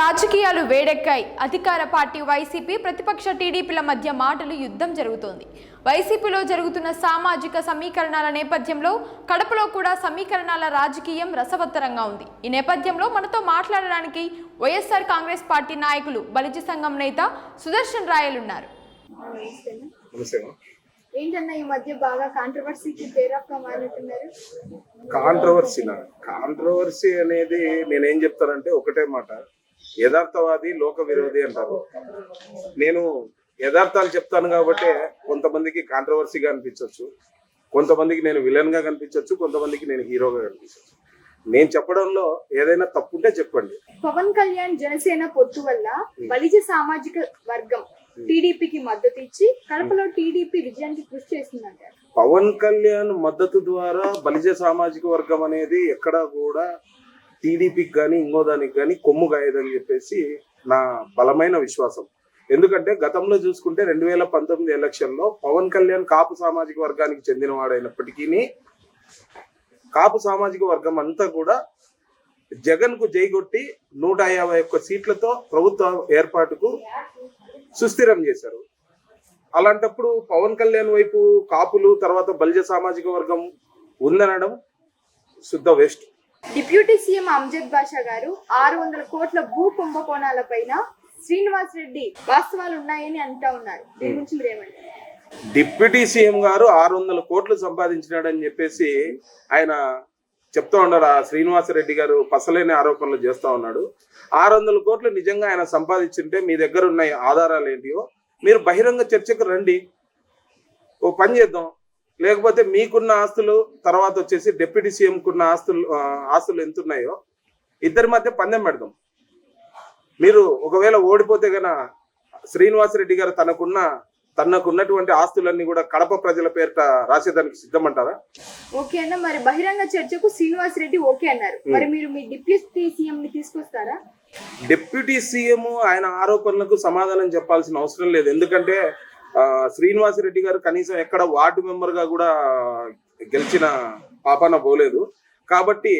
రాజకీయాలు వేడెక్కాయి. అధికార party YCP ప్రతిపక్ష టీడీపీల మధ్య మాటలు యుద్ధం జరుగుతోంది. వైసీపీలో జరుగుతున్న సామాజిక సమీకరణాల నేపథ్యంలో కడపలో కూడా సమీకరణాల రాజకీయం రసవత్తరంగా ఉంది. ఈ నేపథ్యంలో మనతో మాట్లాడడానికి వైఎస్ఆర్ కాంగ్రెస్ పార్టీ నాయకులు బలిజ సంఘం నేత సుదర్శన్ రాయల్ ఉన్నారు నమస్తేమా ఏంటన్నా ఈ మధ్య బాగా కాంట్రవర్సీకి పేర్ ఆఫ్గా మారినట్టున్నారు? కాంట్రవర్సీనా? కాంట్రవర్సీ అనేది నేనేం చెప్తానంటే ఒకటే మాట. యథార్థవాది లోక విరోధి అంటారు. నేను యథార్థాలు చెప్తాను కాబట్టి కొంతమందికి కాంట్రవర్సీగా అనిపించవచ్చు కొంతమందికి నేను విలన్గా కనిపించవచ్చు కొంతమందికి నేను హీరోగా కనిపించవచ్చు నేను చెప్పడంలో ఏదైనా తప్పుంటే చెప్పండి. పవన్ కళ్యాణ్ జనసేన పొత్తు వల్ల బలిజ సామాజిక వర్గం టీడీపీకి మద్దతు ఇచ్చి కడపలో టీడీపీ విజయానికి కృషి చేస్తుందంటారు. పవన్ కళ్యాణ్ మద్దతు ద్వారా బలిజ సామాజిక వర్గం అనేది ఎక్కడా కూడా టీడీపీకి కానీ ఇంకో దానికి కానీ కొమ్ము గాయదని చెప్పేసి నా బలమైన విశ్వాసం. ఎందుకంటే గతంలో చూసుకుంటే రెండు వేల పంతొమ్మిది ఎలక్షన్లో పవన్ కళ్యాణ్ కాపు సామాజిక వర్గానికి చెందినవాడైనప్పటికీ కాపు సామాజిక వర్గం అంతా కూడా జగన్కు జైగొట్టి నూట యాభై ఒక్క సీట్లతో ప్రభుత్వ ఏర్పాటుకు సుస్థిరం చేశారు. అలాంటప్పుడు పవన్ కళ్యాణ్ వైపు కాపులు తర్వాత బలిజ సామాజిక వర్గం ఉందనడం శుద్ధ waste. Deputy CM Amjad Basha garu ఆరు వందల కోట్ల భూ కుంభకోణాల పైన శ్రీనివాస్ రెడ్డి వాస్తవాలు ఉన్నాయని అంటా ఉన్నారు. దీని గురించి మీరేమంటారు డిప్యూటీ సీఎం గారు ఆరు వందల కోట్లు సంపాదించినాడని చెప్పేసి ఆయన చెప్తా ఉన్నారు. ఆ శ్రీనివాసరెడ్డి గారు పసలేని ఆరోపణలు చేస్తా ఉన్నాడు. ఆరు వందల కోట్లు నిజంగా ఆయన సంపాదించుంటే మీ దగ్గర ఉన్న ఆధారాలు ఏంటియో మీరు బహిరంగ చర్చకు రండి. ఓ పని చేద్దాం. లేకపోతే మీకున్న ఆస్తులు తర్వాత వచ్చేసి డిప్యూటీ సీఎంకున్న ఆస్తులు ఆస్తులు ఎంత ఉన్నాయో ఇద్దరి మధ్య పందెం పెడదాం. మీరు ఒకవేళ ఓడిపోతే గన శ్రీనివాసరెడ్డి గారు తనకున్న తనకున్నటువంటి ఆస్తులన్నీ కూడా కడప ప్రజల పేరిట రాసేదానికి సిద్ధమంటారా? ఓకే అన్న మరి బహిరంగ చర్చకు శ్రీనివాస్ రెడ్డి ఓకే అన్నారు. మరి మీరు మీ డిప్యూటీ సీఎం ని తీసుకొస్తారా? డిప్యూటీ సీఎం ఆయన ఆరోపణలకు సమాధానం చెప్పాల్సిన అవసరం లేదు. ఎందుకంటే శ్రీనివాసరెడ్డి గారు కనీసం ఎక్కడ వార్డు మెంబర్గా కూడా గెలిచిన పాపాన పోలేదు. కాబట్టి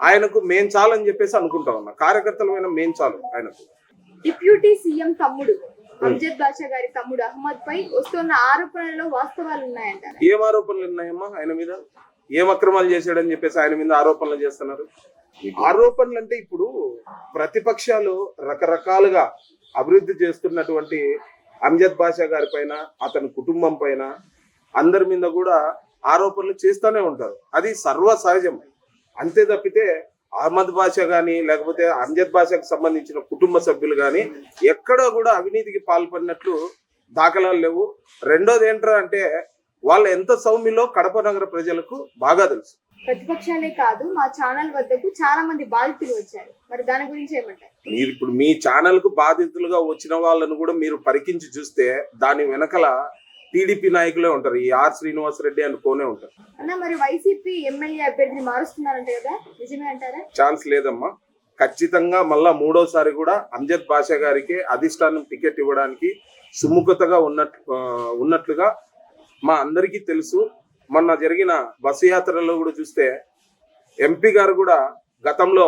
ఆయనకు మేం చాలని చెప్పేసి అనుకుంటా ఉన్నా. కార్యకర్తలమైన మేం చాలు ఆయనకు. డిప్యూటీ సీఎం తమ్ముడు అమ్జద్ బాషా గారి తమ్ముడు అహ్మద్ పై వస్తున్న ఆరోపణలలో వాస్తవాలు ఉన్నాయంటారు? ఏం ఆరోపణలు ఉన్నాయమ్మా ఆయన మీద? ఏం అక్రమాలు చేశాడని చెప్పేసి ఆయన మీద ఆరోపణలు చేస్తున్నారు? ఆరోపణలు అంటే ఇప్పుడు ప్రతిపక్షాలు రకరకాలుగా అభివృద్ధి చేస్తున్నటువంటి అమ్జద్ బాషా గారి పైన అతని కుటుంబం పైన అందరి మీద కూడా ఆరోపణలు చేస్తూనే ఉంటారు. అది సర్వ సహజం. అంతే తప్పితే అహ్మద్ బాషా కానీ లేకపోతే అమ్జద్ బాషాకు సంబంధించిన కుటుంబ సభ్యులు కానీ ఎక్కడో కూడా అవినీతికి పాల్పడినట్లు దాఖలాలు లేవు. రెండోది ఏంటంటే వాళ్ళు ఎంత సౌమ్యలో కడప నగర ప్రజలకు బాగా తెలుసు. ప్రతిపక్షాలే కాదు మా ఛానల్ వద్దకు చాలా మంది బాధితులు వచ్చారు. మరి దాని గురించి ఏమంటారు? మీరు ఇప్పుడు మీ ఛానల్కు బాధితులుగా వచ్చిన వాళ్ళను కూడా మీరు పరికించి చూస్తే దాని వెనకల టీడీపీ నాయకులే ఉంటారు. ఈ ఆర్ శ్రీనివాసరెడ్డి అనుకోనే ఉంటారు. అన్న మరి వైసీపీ ఎమ్మెల్యే అభ్యర్థిని మారుస్తున్నారంట కదా? నిజమే అంటారా? ఛాన్స్ లేదమ్మా. ఖచ్చితంగా మళ్ళా మూడోసారి కూడా అంజద్ బాషా గారికి అధిష్టానం టికెట్ ఇవ్వడానికి సుముఖతగా ఉన్నట్లు ఉన్నట్లుగా మా అందరికీ తెలుసు. మొన్న జరిగిన బస్సు యాత్రలో కూడా చూస్తే ఎంపీ గారు కూడా గతంలో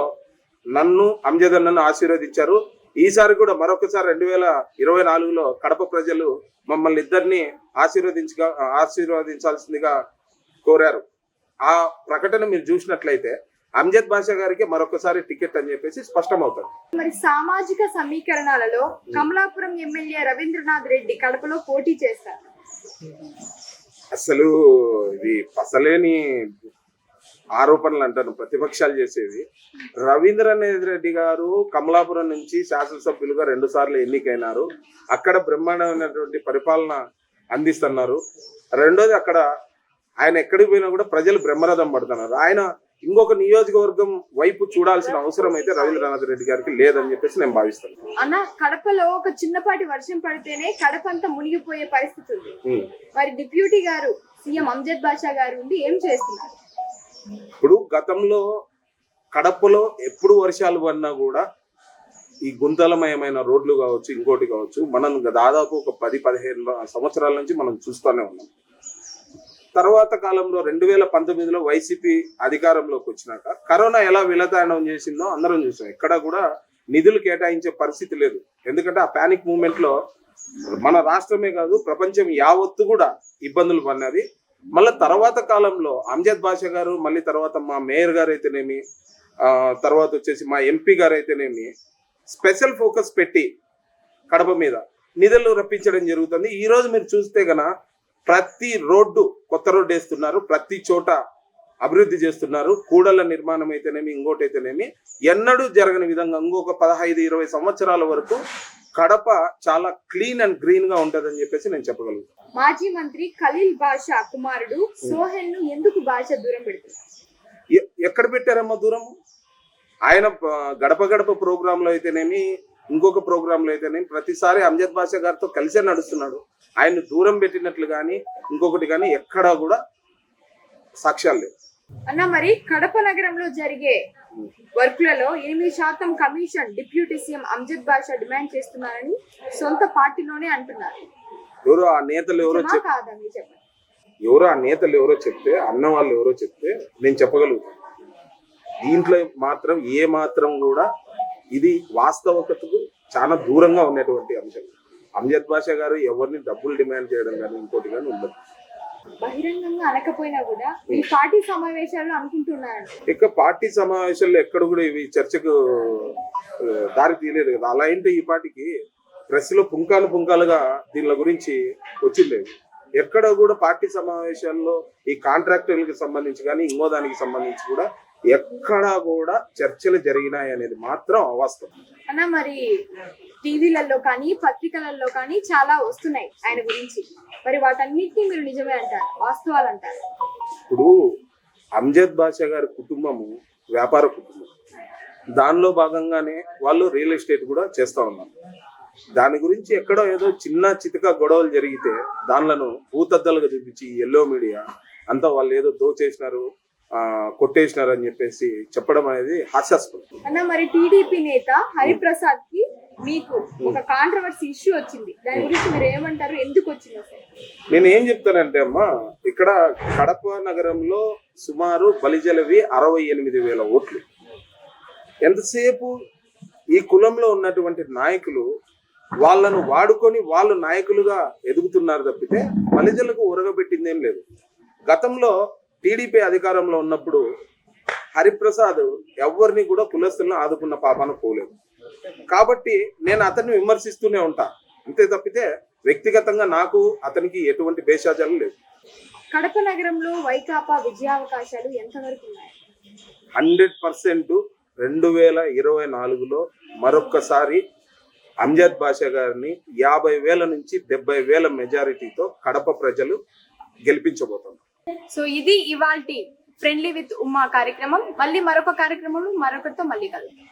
నన్ను అంజద్ అన్నను ఆశీర్వదించారు. ఈసారి కూడా మరొకసారి రెండు వేల ఇరవై నాలుగులో కడప ప్రజలు మమ్మల్ని ఇద్దరిని ఆశీర్వదించగా ఆశీర్వదించాల్సిందిగా కోరారు. ఆ ప్రకటన మీరు చూసినట్లయితే అంజద్ బాషా గారికి మరొకసారి టికెట్ అని చెప్పేసి స్పష్టమవుతుంది. మరి సామాజిక సమీకరణాలలో కమలాపురం ఎమ్మెల్యే రవీంద్రనాథ్ రెడ్డి కడపలో పోటీ చేస్తారు. అసలు ఇది పసలేని ఆరోపణలు అంటాను ప్రతిపక్షాలు చేసేది. రవీంద్రనాథ్ రెడ్డి గారు కమలాపురం నుంచి శాసనసభ్యులుగా రెండు సార్లు ఎన్నికైనారు. అక్కడ బ్రహ్మాండమైనటువంటి పరిపాలన అందిస్తున్నారు. రెండోది అక్కడ ఆయన ఎక్కడికి పోయినా కూడా ప్రజలు బ్రహ్మరథం పడుతున్నారు. ఆయన ఇంకొక నియోజకవర్గం వైపు చూడాల్సిన అవసరం అయితే రవీంద్రనాథ్ రెడ్డి గారికి లేదని చెప్పేసి నేను భావిస్తాను అన్న కడపలో ఒక చిన్నపాటి వర్షం పడితేనే కడప అంతా మునిగిపోయే పరిస్థితి ఉంది. మరి డిప్యూటీ గారు సీఎం అంజద్ బాషా గారు ఉండి ఏం చేస్తున్నారు? ఇప్పుడు గతంలో కడపలో ఎప్పుడు వర్షాలు పడినా కూడా ఈ గుంతలమయమైన రోడ్లు కావచ్చు ఇంకోటి కావచ్చు మనం దాదాపు ఒక పది పదిహేను సంవత్సరాల నుంచి మనం చూస్తూనే ఉన్నాం. తర్వాత కాలంలో రెండు వేల పంతొమ్మిదిలో వైసీపీ అధికారంలోకి వచ్చినాక కరోనా ఎలా విలతాండం చేసిందో అందరం చూసాం. ఎక్కడ కూడా నిధులు కేటాయించే పరిస్థితి లేదు. ఎందుకంటే ఆ పానిక్ మూమెంట్లో మన రాష్ట్రమే కాదు ప్రపంచం యావత్తు కూడా ఇబ్బందులు పడినది. మళ్ళీ తర్వాత కాలంలో అంజద్ బాషా గారు మళ్ళీ తర్వాత మా మేయర్ గారు అయితేనేమి ఆ, తర్వాత వచ్చేసి మా ఎంపీ గారు అయితేనేమి స్పెషల్ ఫోకస్ పెట్టి కడప మీద నిధులు రప్పించడం జరుగుతుంది. ఈ రోజు మీరు చూస్తే గన ప్రతి రోడ్డు కొత్త రోడ్డు వేస్తున్నారు ప్రతి చోట అభివృద్ధి చేస్తున్నారు. కూడల నిర్మాణం అయితేనేమి ఇంకోటి అయితేనేమి ఎన్నడూ జరగని విధంగా ఇంకొక పదహైదు ఇరవై సంవత్సరాల వరకు కడప చాలా క్లీన్ అండ్ గ్రీన్గా ఉంటదని చెప్పేసి నేను చెప్పగలుగుతాను మాజీ మంత్రి ఖలీల్ బాషా కుమారుడు సోహెల్ను ఎందుకు బాషా దూరం పెడుతున్నారు? ఎక్కడ పెట్టారమ్మా దూరం? ఆయన గడప గడప ప్రోగ్రామ్లో అయితేనేమి ఇంకొక ప్రోగ్రామ్లో అయితేనేమి ప్రతిసారి అంజద్ బాషా గారితో కలిసే నడుస్తున్నాడు. ఆయన్ని దూరం పెట్టినట్లు కానీ ఇంకొకటి కానీ ఎక్కడా కూడా సాక్ష్యాలు లేవు. అన్న మరి కడప నగరంలో జరిగే వర్కులలో ఎనిమిది శాతం commission deputy CM Amjad Basha demand చేస్తున్నారని సొంత పార్టీలోనే అంటున్నారు. ఎవరో ఆ నేతలు ఎవరో నిజమా చెప్ కాదా మీరు చెప్పండి. ఎవరో ఆ నేతలు ఎవరో చెప్తే అన్న వాళ్ళు ఎవరో చెప్తే నేను చెప్పగలుగుతాను దీంట్లో మాత్రం ఏ మాత్రం కూడా ఇది వాస్తవకతకు చాలా దూరంగా ఉన్నటువంటి అంశం. అంజద్ బాషా గారు ఎవరిని డబ్బులు డిమాండ్ చేయడం కానీ ఇంకోటి కానీ ఉండదు. బహిరంగంగా అనకపోయినా కూడా ఈ పార్టీ సమావేశాల్లో అనుకుంటున్నారు ఇక పార్టీ సమావేశాల్లో ఎక్కడ కూడా ఇవి చర్చకు దారి తీయలేదు కదా. అలా ఏంటి ఈ పార్టీకి ప్రెస్లో పుంకాలు పుంకాలుగా దీనిల గురించి వచ్చిండేది ఎక్కడ కూడా పార్టీ సమావేశాల్లో ఈ కాంట్రాక్టర్లకు సంబంధించి కానీ ఇంకో దానికి సంబంధించి కూడా ఎక్కడా కూడా చర్చలు జరిగినాయి అనేది మాత్రం అవాస్తవం. అన్న మరి టీవీలలో కానీ పత్రికలలో కానీ చాలా వస్తున్నాయి ఆయన గురించి. మరి వాటన్నిటిని మీరు నిజమే అంటారు వాస్తవాలు అంటారు. ఇప్పుడు అంజద్ బాషా గారి కుటుంబము వ్యాపార కుటుంబం. దానిలో భాగంగానే వాళ్ళు రియల్ ఎస్టేట్ కూడా చేస్తా ఉన్నారు. దాని గురించి ఎక్కడో ఏదో చిన్న చితక గొడవలు జరిగితే దానిలను భూతద్దలుగా చూపించి ఎల్లో మీడియా అంతా వాళ్ళు ఏదో దోచేసినారు ఆ, కొట్టేసినారు అని చెప్పేసి చెప్పడం అనేది హాస్యాస్పదం. అన్న మరి టీడీపీ నేత హరిప్రసాద్కి మీకు ఒక కాంట్రవర్సీ ఇష్యూ వచ్చింది. దాని గురించి మీరు ఏమంటారు? ఎందుకు వచ్చింది అసలు? నేను ఏం చెప్తానంటే అమ్మా ఇక్కడ కడప నగరంలో సుమారు బలిజలవి అరవై ఎనిమిది వేల ఓట్లు. ఎంతసేపు ఈ కులంలో ఉన్నటువంటి నాయకులు వాళ్ళను వాడుకొని వాళ్ళు నాయకులుగా ఎదుగుతున్నారు తప్పితే బలిజలకు ఉరగబెట్టింది ఏం లేదు. గతంలో టీడీపీ అధికారంలో ఉన్నప్పుడు హరిప్రసాద్ ఎవరిని కూడా కులస్తులను ఆదుకున్న పాపాన పోలేదు. కాబట్టి నేను అతన్ని విమర్శిస్తూనే ఉంటా. అంతే తప్పితే వ్యక్తిగతంగా నాకు అతనికి ఎటువంటి భేషాజాలు లేవు కడప నగరంలో వైకాపా విజయావకాశాలు ఎంతవరకు ఉన్నాయి? హండ్రెడ్ పర్సెంట్ రెండు వేల ఇరవై నాలుగులో మరొక్కసారి అంజద్ బాషా గారిని యాభై వేల నుంచి డెబ్బై వేల మెజారిటీతో కడప ప్రజలు గెలిపించబోతున్నారు. సో ఇది ఇవాల్టి ఫ్రెండ్లీ విత్ ఉమ్మా కార్యక్రమం. మళ్ళీ మరొక కార్యక్రమం మరొకరితో మళ్ళీ కలుద్దాం.